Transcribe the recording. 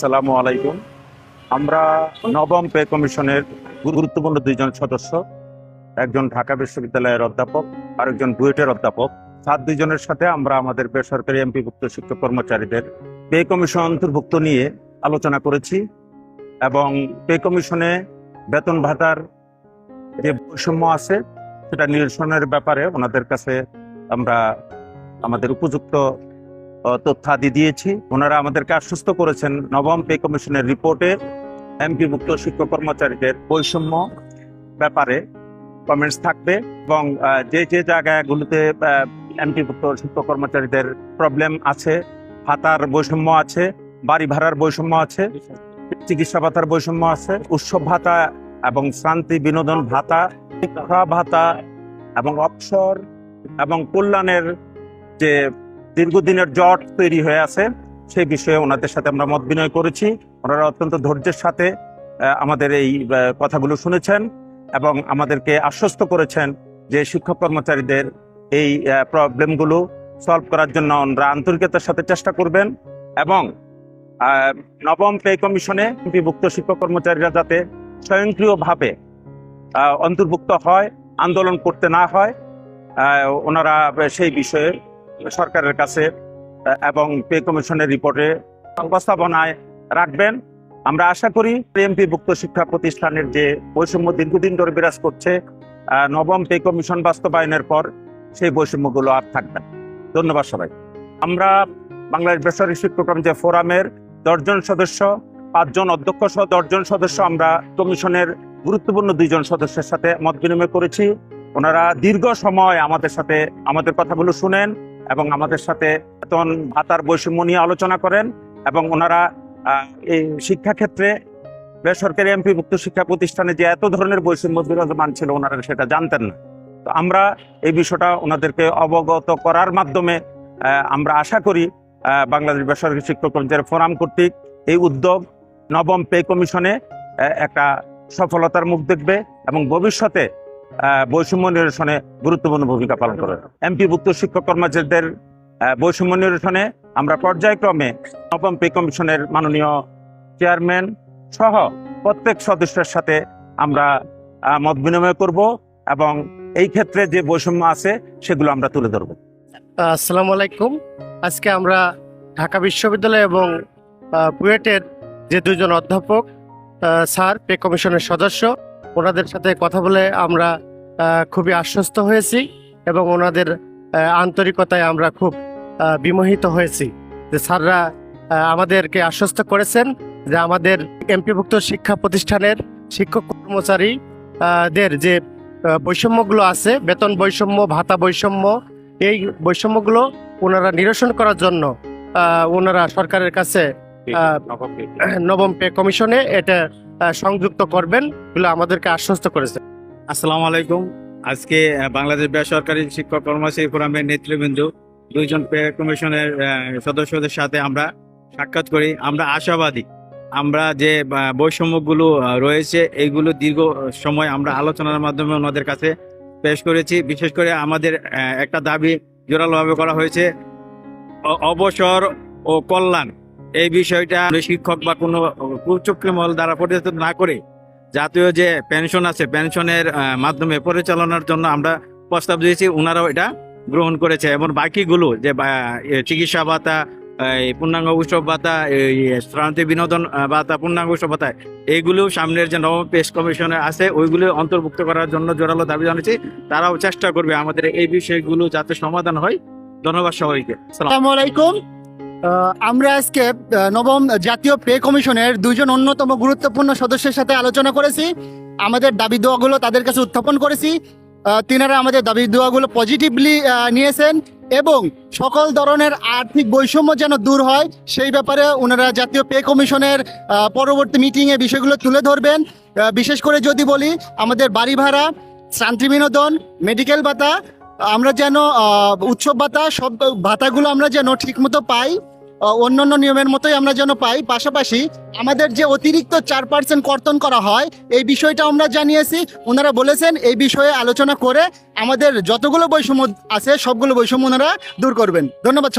সালামু আলাইকুম। আমরা নবম পে কমিশনের গুরুত্বপূর্ণ দুইজন সদস্য, একজন ঢাকা বিশ্ববিদ্যালয়ের অধ্যাপক আর একজন বুয়েটের অধ্যাপক। সাত দুইজনের সাথে আমরা আমাদের বেসরকারি এমপিভুক্ত শিক্ষক কর্মচারীদের পে কমিশন অন্তর্ভুক্ত নিয়ে আলোচনা করেছি এবং পে কমিশনে বেতন ভাতার যে বৈষম্য আছে, সেটা নিরসনের ব্যাপারে ওনাদের কাছে আমরা আমাদের উপযুক্ত তথ্যাদি দিয়েছি। ওনারা আমাদেরকে আশ্বস্ত করেছেন নবম পে কমিশনের রিপোর্টে এমপিভুক্ত শিক্ষক কর্মচারীদের বৈষম্য ব্যাপারে কমেন্টস থাকবে এবং যে যে জায়গাগুলোতে এমপিভুক্ত শিক্ষক কর্মচারীদের প্রবলেম আছে, ভাতার বৈষম্য আছে, বাড়ি ভাড়ার বৈষম্য আছে, চিকিৎসা ভাতার বৈষম্য আছে, উৎসব ভাতা এবং শান্তি বিনোদন ভাতা, শিক্ষা ভাতা এবং অবসর এবং কল্যাণের যে দীর্ঘদিনের জট তৈরি হয়ে আছে, সেই বিষয়ে ওনাদের সাথে আমরা মত বিনয় করেছি। ওনারা অত্যন্ত ধৈর্যের সাথে আমাদের এই কথাগুলো শুনেছেন এবং আমাদেরকে আশ্বস্ত করেছেন যে শিক্ষক কর্মচারীদের এই প্রবলেমগুলো সলভ করার জন্য ওনারা আন্তরিকতার সাথে চেষ্টা করবেন এবং নবম পে কমিশনে বিভুক্ত শিক্ষক কর্মচারীরা যাতে স্বয়ংক্রিয়ভাবে অন্তর্ভুক্ত হয়, আন্দোলন করতে না হয় ওনারা সেই বিষয়ে সরকারের কাছে এবং পে কমিশনের রিপোর্টে উপস্থাপনায় রাখবেন। আমরা আশা করি এমপিভুক্ত শিক্ষা প্রতিষ্ঠানের যে বৈষম্য দীর্ঘদিন ধরে বিরাজ করছে নবম পে কমিশন বাস্তবায়নের পর সেই বৈষম্যগুলো আর থাকবে ধন্যবাদ সবাই। আমরা বাংলাদেশ বেসরকারি শিক্ষক যে ফোরামের দশজন সদস্য, পাঁচজন অধ্যক্ষ সহ দশজন সদস্য আমরা কমিশনের গুরুত্বপূর্ণ দুইজন সদস্যের সাথে মত বিনিময় করেছি। ওনারা দীর্ঘ সময় আমাদের সাথে আমাদের কথাগুলো শুনেন। এবং আমাদের সাথে বেতন ভাতার বৈষম্য নিয়ে আলোচনা করেন এবং ওনারা এই শিক্ষাক্ষেত্রে বেসরকারি এমপিভুক্ত শিক্ষা প্রতিষ্ঠানে যে এত ধরনের বৈষম্য বিরাজমান ছিল ওনারা সেটা জানতেন না। তো আমরা এই বিষয়টা ওনাদেরকে অবগত করার মাধ্যমে আমরা আশা করি বাংলাদেশ বেসরকারি শিক্ষক ফোরাম কর্তৃক এই উদ্যোগ নবম পে কমিশনে একটা সফলতার মুখ দেখবে এবং ভবিষ্যতে বৈষম্য নিরসনে গুরুত্বপূর্ণ ভূমিকা পালন করবে এমপিভুক্ত শিক্ষক কর্মচারীদের বৈষম্য নিরসনে আমরা পর্যায়ক্রমে নবম পে কমিশনের মাননীয় চেয়ারম্যান সহ প্রত্যেক সদস্যের সাথে আমরা মত বিনিময় করব এবং এই ক্ষেত্রে যে বৈষম্য আছে সেগুলো আমরা তুলে ধরব। আসসালামু আলাইকুম। আজকে আমরা ঢাকা বিশ্ববিদ্যালয় এবং বুয়েটের যে দুজন অধ্যাপক স্যার, পে কমিশনের সদস্য ওনাদের সাথে কথা বলে আমরা খুবই আশ্বস্ত হয়েছি এবং ওনাদের আন্তরিকতায় আমরা খুব বিমোহিত হয়েছি যে স্যাররা আমাদেরকে আশ্বস্ত করেছেন যে আমাদের এমপিভুক্ত শিক্ষা প্রতিষ্ঠানের শিক্ষক কর্মচারী আহ, দের যে বৈষম্যগুলো আছে বেতন বৈষম্য ভাতা বৈষম্য এই বৈষম্যগুলো ওনারা নিরসন করার জন্য আহ, ওনারা সরকারের কাছে আহ, নবম পে কমিশনে এটা সংযুক্ত করবেন বলে আমাদেরকে আশ্বস্ত করেছে। আসসালামু আলাইকুম। আজকে বাংলাদেশ বেসরকারি শিক্ষক কর্মচারী ফোরামের নেতৃবৃন্দ দুইজন কমিশনের সদস্যদের সাথে আমরা সাক্ষাৎ করি। আমরা আশাবাদী। আমরা যে বৈষম্যগুলো রয়েছে, এইগুলো দীর্ঘ সময় আমরা আলোচনার মাধ্যমে ওনাদের কাছে পেশ করেছি। বিশেষ করে আমাদের একটা দাবি জোরালোভাবে করা হয়েছে অবসর ও কল্যাণ। এই বিষয়টা শিক্ষক বা কোনো কুচক্রিমল দ্বারা পরিচালিত না করে জাতীয় যে পেনশন আছে, পেনশনের মাধ্যমে পরিচালনার জন্য আমরা প্রস্তাব দিয়েছি ওনারাও এটা গ্রহণ করেছে। এবং বাকিগুলো যে চিকিৎসা ভাতা, এই পূর্ণাঙ্গ উৎসব ভাতা, এই শ্রান্তি বিনোদন ভাতা, পূর্ণাঙ্গ উৎসব ভাতা এইগুলো সামনের যে নবম পেশ কমিশনে আছে, ওইগুলো অন্তর্ভুক্ত করার জন্য জোরালো দাবি জানাচ্ছি তারাও চেষ্টা করবে আমাদের এই বিষয়গুলো যাতে সমাধান হয়। ধন্যবাদ সবাইকে। সালাম। আসসালামু আমরা আজকে নবম জাতীয় পে কমিশনের দুজন অন্যতম গুরুত্বপূর্ণ সদস্যের সাথে আলোচনা করেছি। আমাদের দাবি দোয়াগুলো তাদের কাছে উত্থাপন করেছি। তিনারা আমাদের দাবি দোয়াগুলো পজিটিভলি নিয়েছেন এবং সকল ধরনের আর্থিক বৈষম্য যেন দূর হয়, সেই ব্যাপারে ওনারা জাতীয় পে কমিশনের পরবর্তী মিটিংয়ে বিষয়গুলো তুলে ধরবেন। বিশেষ করে যদি বলি, আমাদের বাড়ি ভাড়া, শান্তি বিনোদন মেডিকেল ভাতা, আমরা যেন উৎসব ভাতা, সব ভাতাগুলো আমরা যেন ঠিকমতো পাই। আহ, অন্যান্য নিয়মের মতোই আমরা যেন পাই। পাশাপাশি আমাদের যে অতিরিক্ত চার পার্সেন্ট কর্তন করা হয় এই বিষয়টা আমরা জানিয়েছি। ওনারা বলেছেন এই বিষয়ে আলোচনা করে আমাদের যতগুলো বৈষম্য আছে সবগুলো বৈষম্য ওনারা দূর করবেন। ধন্যবাদ